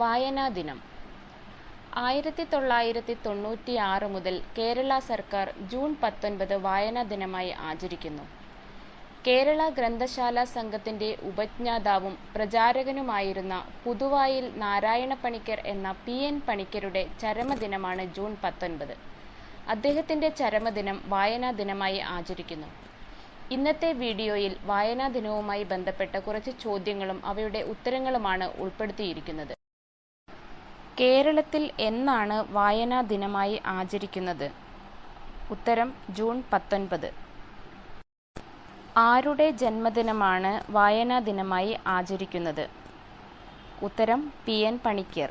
വായനാ ദിനം. ആയിരത്തി തൊള്ളായിരത്തി തൊണ്ണൂറ്റി ആറ് മുതൽ കേരള സർക്കാർ ജൂൺ പത്തൊൻപത് വായനാ ദിനമായി ആചരിക്കുന്നു. കേരള ഗ്രന്ഥശാല സംഘത്തിന്റെ ഉപജ്ഞാതാവും പ്രചാരകനുമായിരുന്ന പുതുവായിൽ നാരായണ പണിക്കർ എന്ന പി എൻ പണിക്കരുടെ ചരമദിനമാണ് ജൂൺ പത്തൊൻപത്. അദ്ദേഹത്തിന്റെ ചരമദിനം വായനാ ദിനമായി ആചരിക്കുന്നു. ഇന്നത്തെ വീഡിയോയിൽ വായനാ ദിനവുമായി ബന്ധപ്പെട്ട കുറച്ച് ചോദ്യങ്ങളും അവയുടെ ഉത്തരങ്ങളുമാണ് ഉൾപ്പെടുത്തിയിരിക്കുന്നത്. കേരളത്തിൽ എന്നാണ് വായനാ ദിനമായി ആചരിക്കുന്നത്? ഉത്തരം ജൂൺ പത്തൊൻപത്. ആരുടെ ജന്മദിനമാണ് വായനാ ദിനമായി ആചരിക്കുന്നത്? ഉത്തരം പി എൻ പണിക്കർ.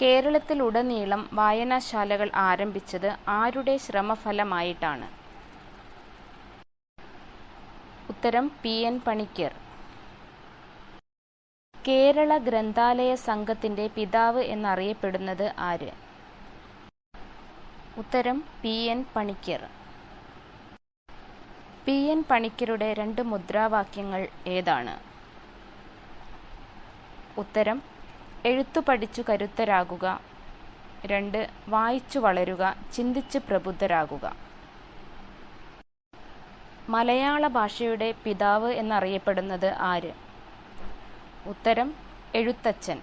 കേരളത്തിലുടനീളം വായനാശാലകൾ ആരംഭിച്ചത് ആരുടെ ശ്രമഫലമായിട്ടാണ്? ഉത്തരം പി എൻ പണിക്കർ. കേരള ഗ്രന്ഥാലയ സംഘത്തിന്റെ പിതാവ് എന്നറിയപ്പെടുന്നത് ആര്? ഉത്തരം P N Panicker. P N പണിക്കരുടെ രണ്ട് മുദ്രാവാക്യങ്ങൾ ഏതാണ്? ഉത്തരം എഴുത്തു പഠിച്ചു കരുത്തരാകുക. രണ്ട് വായിച്ചു വളരുക ചിന്തിച്ച് പ്രബുദ്ധരാകുക. മലയാള ഭാഷയുടെ പിതാവ് എന്നറിയപ്പെടുന്നത് ആര്? ഉത്തരം എഴുത്തച്ഛൻ.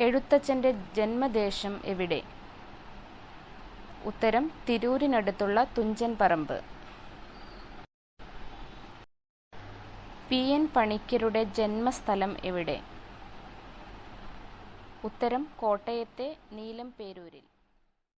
എഴുത്തച്ഛന്റെ ജന്മദേശം എവിടെ? ഉത്തരം തിരൂരിനടുത്തുള്ള തുഞ്ചൻ പറമ്പ്. പി. എൻ. പണിക്കരുടെ ജന്മസ്ഥലം എവിടെ? ഉത്തരം കോട്ടയത്തെ നീലംപേരൂരിൽ